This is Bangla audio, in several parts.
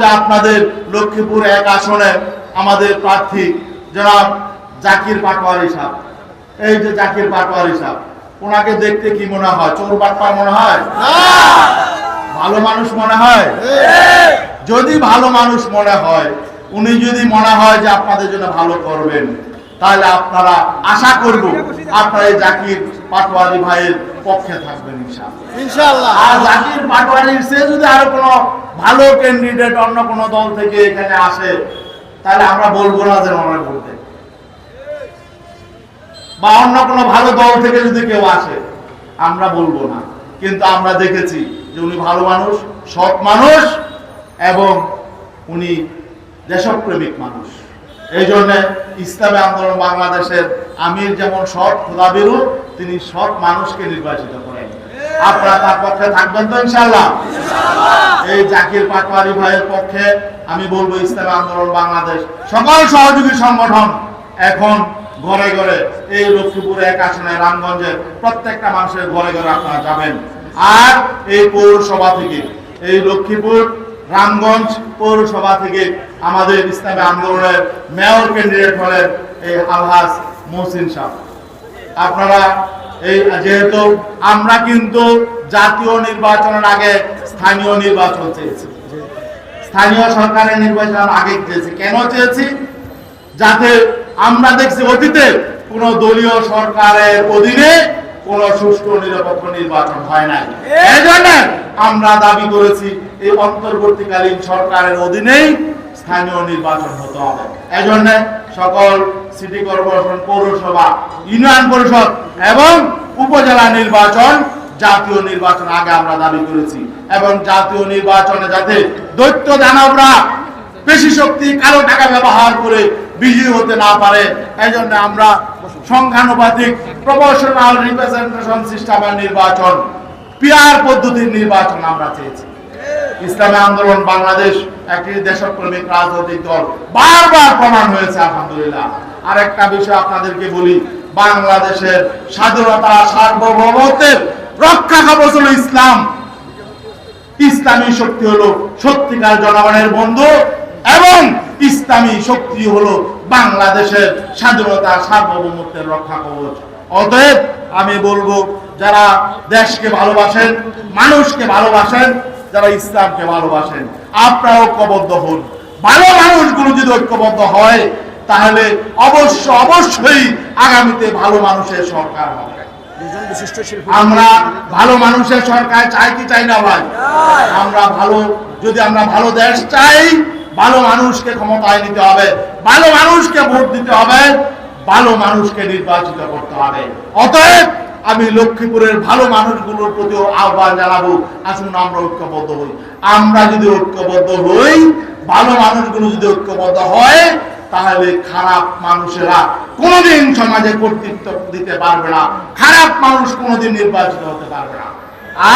যে আপনাদের লক্ষ্মীপুর এক আসনে আমাদের প্রার্থী জনাব জাকির পাটোয়ারি সাহেব। এই যে জাকির পাটোয়ারি সাহেব ওনাকে দেখতে কি মনে হয়? চোর পাটপার মনে হয়? ভালো মানুষ মনে হয়। যদি ভালো মানুষ মনে হয় উনি যদি মনে হয় যে আপনাদের জন্য ভালো করবেন তাহলে আপনারা আশা করব আপনারা জাকির পাটোয়ারি ভাইয়ের পক্ষে থাকবেন ইনশাআল্লাহ। আর জাকির পাটোয়ারির সে যদি আরও কোনো ভালো ক্যান্ডিডেট অন্য কোনো দল থেকে এখানে আসে তাহলে আমরা বলব না যে ওনার বলতে বা অন্য কোনো ভালো দল থেকে যদি কেউ আসে আমরা বলব না। কিন্তু আমরা দেখেছি যে উনি ভালো মানুষ সৎ মানুষ এবং উনি দেশপ্রেমিক মানুষ। এই জন্য ইসলামী আন্দোলন বাংলাদেশের আমির যেমন সৎ খোদাবিরু তিনি সৎ মানুষকে নির্বাচিত করেন। আপনারা তার পক্ষে থাকবেন তো ইনশাল্লাহ এই জাকির পাটোয়ারি ভাইয়ের পক্ষে আমি বলব ইসলামী আন্দোলন বাংলাদেশ সকল সহযোগী সংগঠন এখন ঘরে ঘরে এই লক্ষ্মীপুরে এক আসনে রামগঞ্জের প্রত্যেকটা মানুষের ঘরে ঘরে আপনারা যাবেন। আর এই পৌরসভা থেকে এই লক্ষ্মীপুর রামগঞ্জ পৌরসভা থেকে আমাদের ইসলামী আন্দোলনের মেয়র ক্যান্ডিডেট হলেন এই আলহাজ মহসিন সাহেব আপনারা এই যেহেতু আমরা কিন্তু জাতীয় নির্বাচনের আগে স্থানীয় নির্বাচন চেয়েছি। স্থানীয় সরকারের নির্বাচন আগে চেয়েছি। কেন চেয়েছি? যাতে আমরা দেখছি অতীতে কোন দলীয় সরকারের অধীনে কোন সুষ্ঠু নিরপেক্ষ নির্বাচন হয় নাই। আমরা দাবি করেছি এই অন্তর্বর্তীকালীন সরকারের অধীনেই স্থানীয় নির্বাচন হতে হবে। এই জন্য সকল সিটি কর্পোরেশন পৌরসভা ইউনিয়ন পরিষদ এবং উপজেলা নির্বাচন জাতীয় নির্বাচন আগে আমরা দাবি করেছি এবং জাতীয় নির্বাচনে যাতে দৈত্য দানবরা বেশি শক্তি কালো টাকা ব্যবহার করে বিজয়ী হতে না পারে। এই জন্য আমরা সংখ্যানুপাতিক প্রপোর্শনাল রিপ্রেজেন্টেশন সিস্টেমের নির্বাচন পিয়ার পদ্ধতির নির্বাচন আমরা চেয়েছি। ইসলামী আন্দোলন বাংলাদেশ, একটি দেশপ্রেমিক রাজনৈতিক দল, বারবার প্রমাণ হয়েছে, আলহামদুলিল্লাহ। আরেকটা বিষয় আপনাদেরকে বলি, বাংলাদেশের স্বাধীনতা সার্বভৌমত্বের রক্ষা কবচ হলো ইসলাম। ইসলামী শক্তি হলো সত্যিকার জনগণের বন্ধু এবং ইসলামী শক্তি হলো বাংলাদেশের স্বাধীনতা সার্বভৌমত্বের রক্ষা কবচ। অতএব আমি বলব যারা দেশকে ভালোবাসেন মানুষকে ভালোবাসেন যারা ইসলামকে ভালোবাসেন আপনারা ঐক্যবদ্ধ হন। ভালো মানুষগুলো যদি ঐক্যবদ্ধ হয় তাহলে অবশ্য অবশ্যই আগামীতে ভালো মানুষের সরকার হবে। আমরা ভালো মানুষের সরকার চাই কি চাই না ভাই? আমরা ভালো যদি আমরা ভালো দেশ চাই ভালো মানুষকে ক্ষমতায় নিতে হবে, ভালো মানুষকে ভোট দিতে হবে, ভালো মানুষকে নির্বাচিত করতে হবে। অতএব আমি লক্ষ্মীপুরের ভালো মানুষগুলোর প্রতিও আহ্বান জানাব। আসুন আমরা ঐক্যবদ্ধ হই। আমরা যদি ঐক্যবদ্ধ হই, ভালো মানুষগুলো যদি ঐক্যবদ্ধ হয়, তাহলে খারাপ মানুষেরা কোনোদিন সমাজে কর্তৃত্ব দিতে পারবে না। খারাপ মানুষ কোনোদিন নির্বাচিত হতে পারবে না।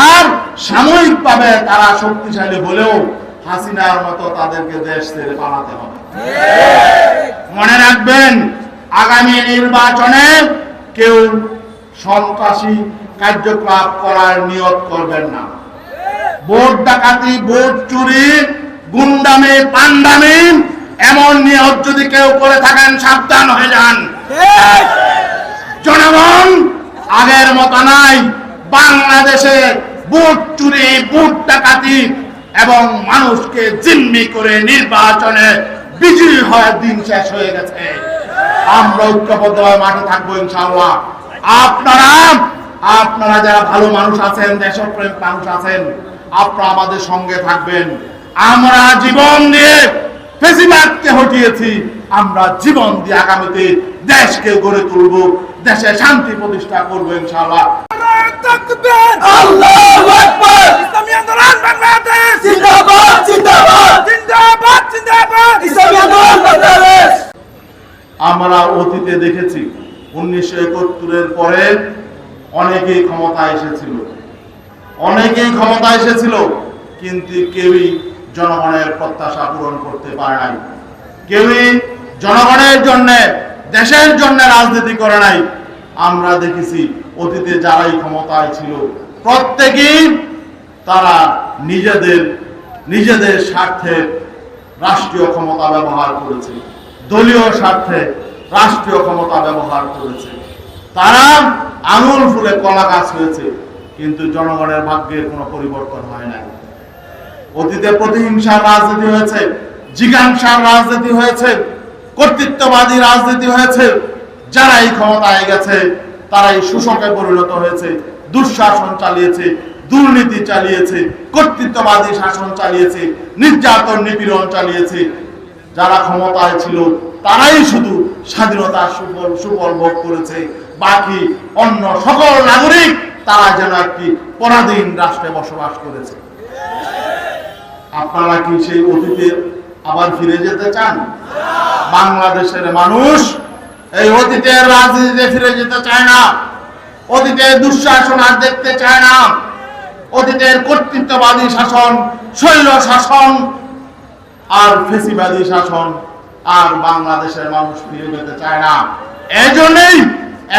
আর সাময়িকভাবে তারা শক্তিশালী হলেও হাসিনার মতো তাদেরকে দেশ ছেড়ে পালাতে হবে। মনে রাখবেন, আগামী নির্বাচনে কেউ সন্ত্রাসী কার্যকলাপ করার নিয়ত করবেন না। ভোট ডাকাতি, ভোট চুরি, গুন্ডামি, পান্ডামি, এমন নিয়ত যদি কেউ করে থাকেন, সাবধান হয়ে যান। জনগণ, আগের মতো নাই। বাংলাদেশে বুট চুরি বুট ডাকাতি এবং মানুষকে জিম্মি করে নির্বাচনে বিজয়ী হওয়ার দিন শেষ হয়ে গেছে। আমরা ঐক্যবদ্ধভাবে মাঠে থাকব ইনশাআল্লাহ। আপনারা আপনারা যারা ভালো মানুষ আছেন দেশপ্রেম মানুষ আছেন, আপনারা আমাদের সঙ্গে থাকবেন। আমরা জীবন দিয়ে ফেসিবাদকে হটিয়েছি। আমরা জীবন দিয়ে আগামীতে দেশকে গড়ে তুলব। দেশে শান্তি প্রতিষ্ঠা করব ইনশাআল্লাহ। আমরা অতীতে দেখেছি উনিশশো একাত্তরের পরে অনেকেই ক্ষমতা এসেছিল। অনেকেই ক্ষমতা এসেছিল কিন্তু কেউই জনগণের প্রত্যাশা পূরণ করতে পারে নাই। কেউই জনগণের জন্য দেশের জন্য রাজনীতি করে নাই। আমরা দেখেছি অতীতে যারাই ক্ষমতায় ছিল, প্রত্যেকেই তারা নিজেদের নিজেদের স্বার্থে রাষ্ট্রীয় ক্ষমতা ব্যবহার করেছে, দলীয় স্বার্থে রাষ্ট্রীয় ক্ষমতা ব্যবহার করেছে। তারা আঙুল ফুলে কলা গাছ হয়েছে, কিন্তু জনগণের ভাগ্যের কোনো পরিবর্তন হয় নাই। অতীতে প্রতিহিংসার রাজনীতি হয়েছে, জিজ্ঞাসার রাজনীতি হয়েছে কর্তৃত্ববাদী রাজনীতি হয়েছে, যারা এই ক্ষমতায় গেছে, তারাই শোষকে পরিণত হয়েছে, দুঃশাসন চালিয়েছে, দুর্নীতি চালিয়েছে, কর্তৃত্ববাদী শাসন চালিয়েছে, নির্যাতন নিপীড়ন চালিয়েছে। যারা ক্ষমতায় ছিল, তারাই শুধু স্বাধীনতার সুফল সুফল ভোগ করেছে। বাকি অন্য সকল নাগরিক, তারা যেন একটি পরাধীন রাষ্ট্রে বসবাস করেছে। আপনারা কি সেই অতীতে আবার ফিরে যেতে চান? বাংলাদেশের মানুষ এই অতীতের রাজনীতিতে ফিরে যেতে চায় না। অতীতের দুঃশাসন আর দেখতে চায় না। অতীতের কর্তৃত্ববাদী শাসন, শৈল শাসন আর ফেসিবাদী শাসন আর বাংলাদেশের মানুষ ফিরে যেতে চায় না। এই জন্যই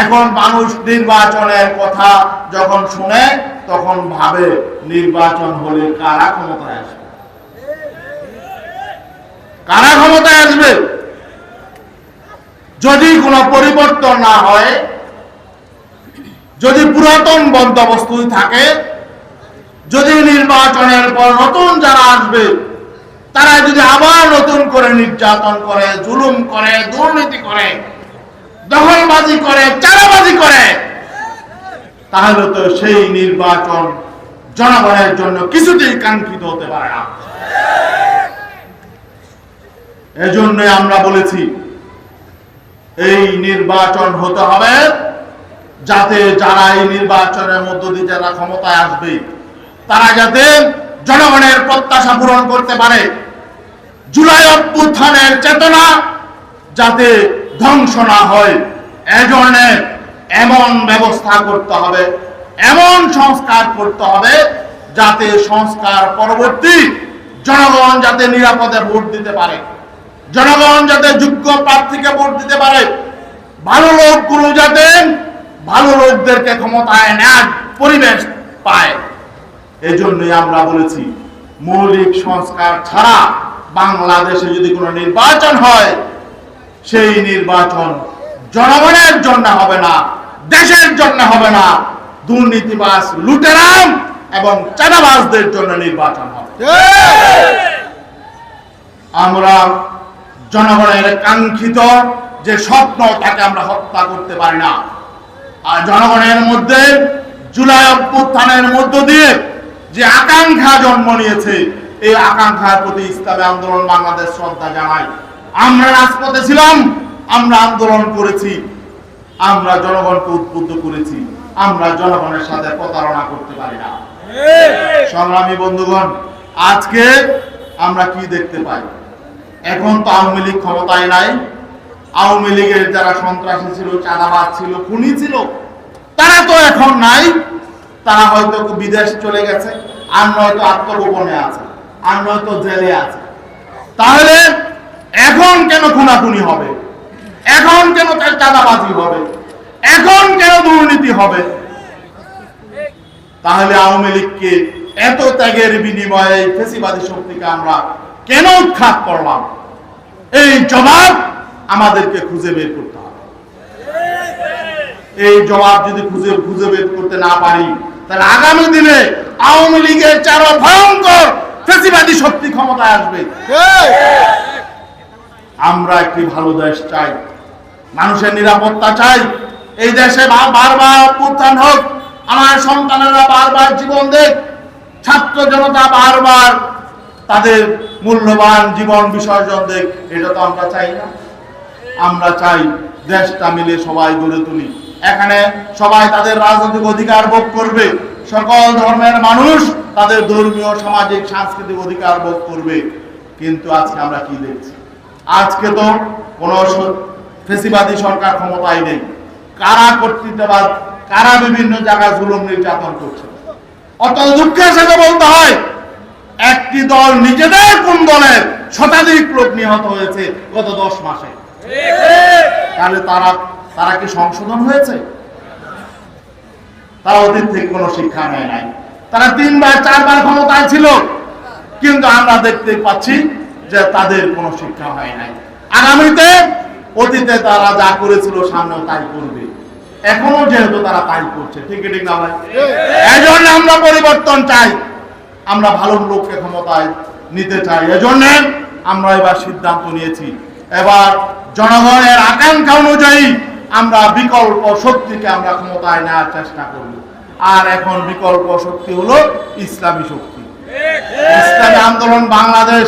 এখন মানুষ নির্বাচনের কথা যখন শুনে, তখন ভাবে নির্বাচন হলে কারা ক্ষমতায় আসবে? কারা ক্ষমতায় আসবে? যদি কোনো পরিবর্তন না হয়, যদি পুরাতন বন্দোবস্তই থাকে, যদি নির্বাচনের পর নতুন যারা আসবে, তারা যদি আবার নতুন করে নির্যাতন করে, জুলুম করে, দুর্নীতি করে, দখলবাজি করে চারাবাজি করে, তাহলে তো সেই নির্বাচন জনগণের জন্য কিছুতেই কাঙ্ক্ষিত হতে পারে না। এজন্যই আমরা বলেছি, এই নির্বাচন হতে হবে যাতে যারা এই নির্বাচনের মধ্য দিয়ে যারা ক্ষমতায় আসবে, তারা যাতে জনগণের প্রত্যাশা পূরণ করতে পারে। জুলাই অভ্যুত্থানের চেতনা যাতে ধ্বংস না হয়, এজন্য এমন ব্যবস্থা করতে হবে, এমন সংস্কার করতে হবে যাতে সংস্কার পরবর্তী জনগণ যাতে নিরাপদে ভোট দিতে পারে। জনগণ যাতে যোগ্য প্রার্থীকে ভোট দিতে পারে ভালো লোকগুলো যাতে ভালো লোকদেরকে ক্ষমতায় নেওয়ার পরিবেশ পায়। এজন্যই আমরা বলেছি মৌলিক সংস্কার ছাড়া বাংলাদেশে যদি কোনো নির্বাচন হয় সেই নির্বাচন জনগণের জন্য হবে না দেশের জন্য হবে না। দুর্নীতিবাস লুটেরাম এবং চাঁদাবাজদের জন্য নির্বাচন হবে। আমরা জনগণের কাঙ্ক্ষিত যে স্বপ্ন তাকে আমরা হত্যা করতে পারি না। আর জনগণের মধ্যে জুলাই অভ্যুত্থানের মধ্য দিয়ে যে আকাঙ্ক্ষা জন্ম নিয়েছে এই আকাঙ্ক্ষার প্রতি ইসলামী আন্দোলন বাংলাদেশ শ্রদ্ধা জানাই আমরা রাজপথে ছিলাম আমরা আন্দোলন করেছি আমরা জনগণকে উদ্বুদ্ধ করেছি আমরা জনগণের সাথে প্রতারণা করতে পারি না। সংগ্রামী বন্ধুগণ আজকে আমরা কি দেখতে পাই? এখন তো আওয়ামী লীগ ক্ষমতায় নাই। আওয়ামী লীগের যারা সন্ত্রাসী ছিল, চাঁদাবাজ ছিল, খুনি ছিল, তারা তো এখন নাই। তারা হয়তো বিদেশ চলে গেছে, আর নয়তো আত্মগোপনে আছে, আর নয়তো জেলে আছে। তাহলে এখন কেন খুনাখুনি হবে? এখন কেন চাঁদাবাজি হবে? এখন কেন দুর্নীতি হবে? তাহলে আওয়ামী লীগকে এত ত্যাগের বিনিময়ে ফেসিবাদী শক্তিকে আমরা কেন উৎখাত করলাম? এই জবাব আমাদেরকে খুঁজে বের করতে হবে। এই জবাব যদি খুঁজে খুঁজে বের করতে না পারি, তাহলে আগামী দিনে আওয়ামী লীগের চারো ভয়ঙ্কর ফেসিবাদী শক্তি ক্ষমতায় আসবে। আমরা একটি ভালো দেশ চাই, মানুষের নিরাপত্তা চাই। এই দেশে বারবার অভ্যুত্থান হোক, আমার সন্তানেরা বারবার জীবন দেখ, ছাত্র জনতা বারবার তাদের মূল্যবান জীবন বিসর্জন দেখ, এটা তো আমরা চাই না। আমরা চাই দেশটা মিলে সবাই গড়ে তুলি। এখানে সবাই তাদের রাজনৈতিক অধিকার ভোগ করবে। সকল ধর্মের মানুষ তাদের ধর্মীয়, সামাজিক, সাংস্কৃতিক অধিকার ভোগ করবে। কিন্তু আজকে আমরা কি দেখছি? আজকে তো কোন ফেসিবাদী সরকার ক্ষমতায় নেই। কারা কর্তৃত্ববাদ, কারা বিভিন্ন জায়গায় জুলুম নির্যাতন করছে? অত দুঃখের সাথে বলতে হয়। একটি দল নিজেদের কোন দলের শতাধিক লোক নিহত হয়েছে গত দশ মাসে? তাহলে তারা তারা কি সংশোধন হয়েছে? তারা অতীত থেকে কোনো শিক্ষা নেয় নাই। তারা তিনবার চারবার ক্ষমতায় ছিল। কিন্তু আমরা দেখতে পাচ্ছি যে তাদের কোনো শিক্ষা হয় নাই। আগামীতে অতীতে তারা যা করেছিল সামনেও তাই করবে। এখনও যেহেতু তারা তাই করছে ঠিক ঠিক না ভাই? এই জন্য আমরা পরিবর্তন চাই। আমরা ভালো লোককে ক্ষমতায় নিতে চাই। এজন্য আমরা এবার সিদ্ধান্ত নিয়েছি। এবার জনগণের আকাঙ্ক্ষা অনুযায়ী আমরা বিকল্প শক্তিকে আমরা ক্ষমতায় নেওয়ার চেষ্টা করব। আর এখন বিকল্প শক্তি হলো ইসলামী শক্তি। ইসলামী আন্দোলন বাংলাদেশ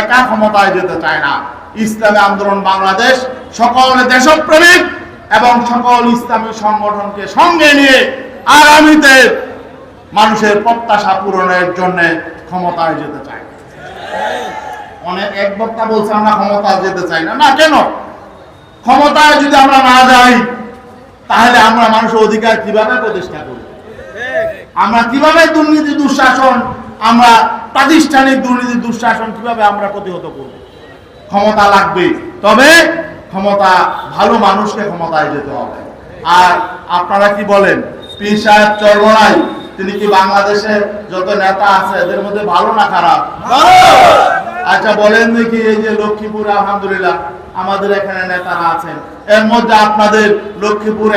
একা ক্ষমতায় যেতে চায় না। ইসলামী আন্দোলন বাংলাদেশ সকল দেশপ্রেমিক এবং সকল ইসলামী সংগঠনকে সঙ্গে নিয়ে আগামীতে মানুষের প্রত্যাশা পূরণের জন্য ক্ষমতায় যেতে চায়। অনেক এক বক্তা বলছে, আমরা ক্ষমতায় যেতে চাই না। না, কেন? ক্ষমতায় যদি আমরা না যাই, তাহলে আমরা মানুষের অধিকার কীভাবে প্রতিষ্ঠা করব আমরা কীভাবে দুর্নীতি, দুঃশাসন, আমরা প্রাতিষ্ঠানিক দুর্নীতি, দুঃশাসন কীভাবে আমরা প্রতিহত করব? ক্ষমতা লাগবে তবে ক্ষমতা, ভালো মানুষকে ক্ষমতায় যেতে হবে। আর আপনারা কি বলেন? পীর সাহেব তিনি কি বাংলাদেশের যত নেতা আছে এদের মধ্যে ভালো না খারাপ? আচ্ছা বলেন দেখি এই যে লক্ষ্মীপুর আলহামদুলিল্লাহ আমাদের এখানে নেতারা আছেন। এর মধ্যে আপনাদের লক্ষ্মীপুরে